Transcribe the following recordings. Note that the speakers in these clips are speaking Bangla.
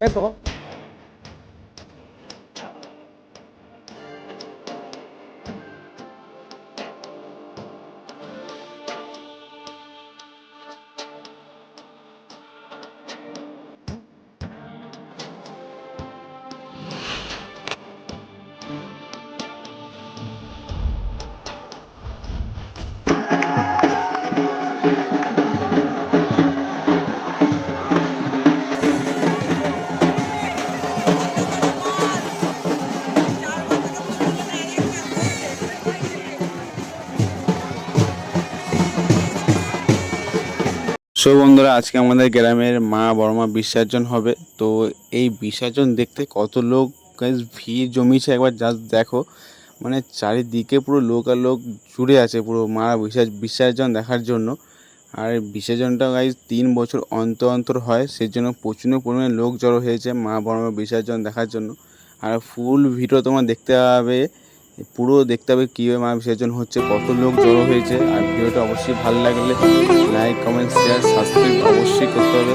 Beto. সো বন্ধুরা, আজকে আমাদের গ্রামের মা বড় মা বিসর্জন হবে। তো এই বিসর্জন দেখতে কত লোক ভিড় জমিয়েছে একবার জাস্ট দেখো। মানে চারিদিকে পুরো লোক আর লোক জুড়ে আছে, পুরো মা বিসর্জ, বিসর্জন দেখার জন্য। আর বিসর্জনটা গাইজ তিন বছর অন্তর অন্তর হয় সেই জন্য প্রচুর পরিমাণে লোক জড়ো হয়েছে মা বড় মা বিসর্জন দেখার জন্য। আর ফুল ভিডিও তোমার দেখতে পাবে। পুরো দেখতে হবে কীভাবে মা বিসর্জন হচ্ছে, কত লোক জড়ো হয়েছে, আর ভিডিওটা অবশ্যই ভালো লাগলে লাইক কমেন্ট শেয়ার সাবস্ক্রাইব অবশ্যই করতে হবে।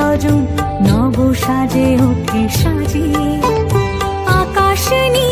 স্বজন নব সাজে ওঠে সাজিয়ে। আকাশ নীলে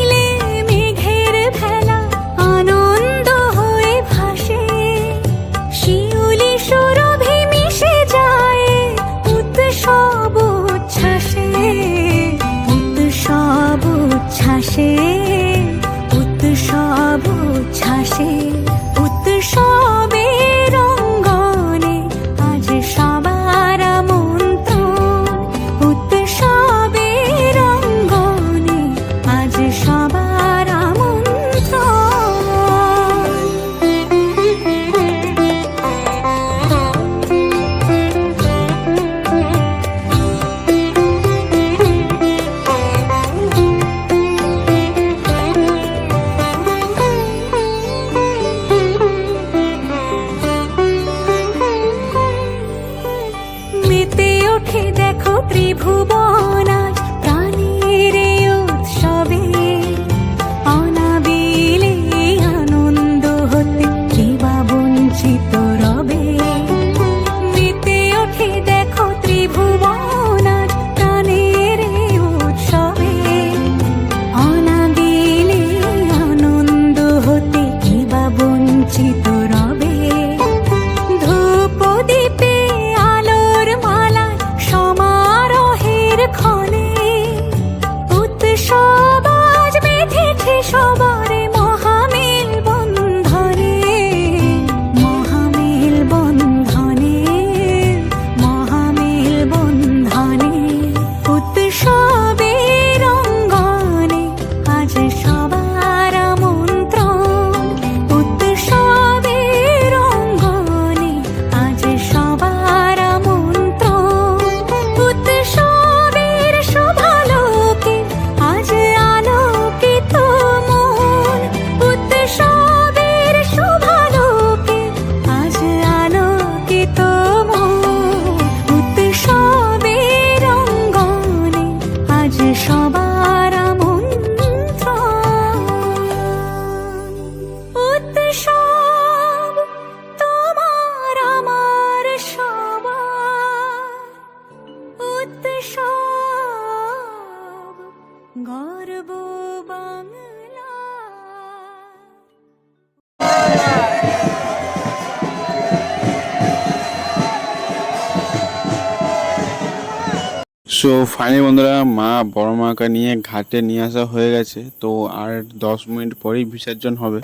记得 সবার উৎসব তোমার আমার সবার। উৎসব গর্ব বাংলা। সো ফাইনালি বন্ধুরা, মা, বড় মাকে নিয়ে ঘাটে নিয়ে আসা হয়ে গেছে। তো আর দশ মিনিট পরেই বিসর্জন হবে।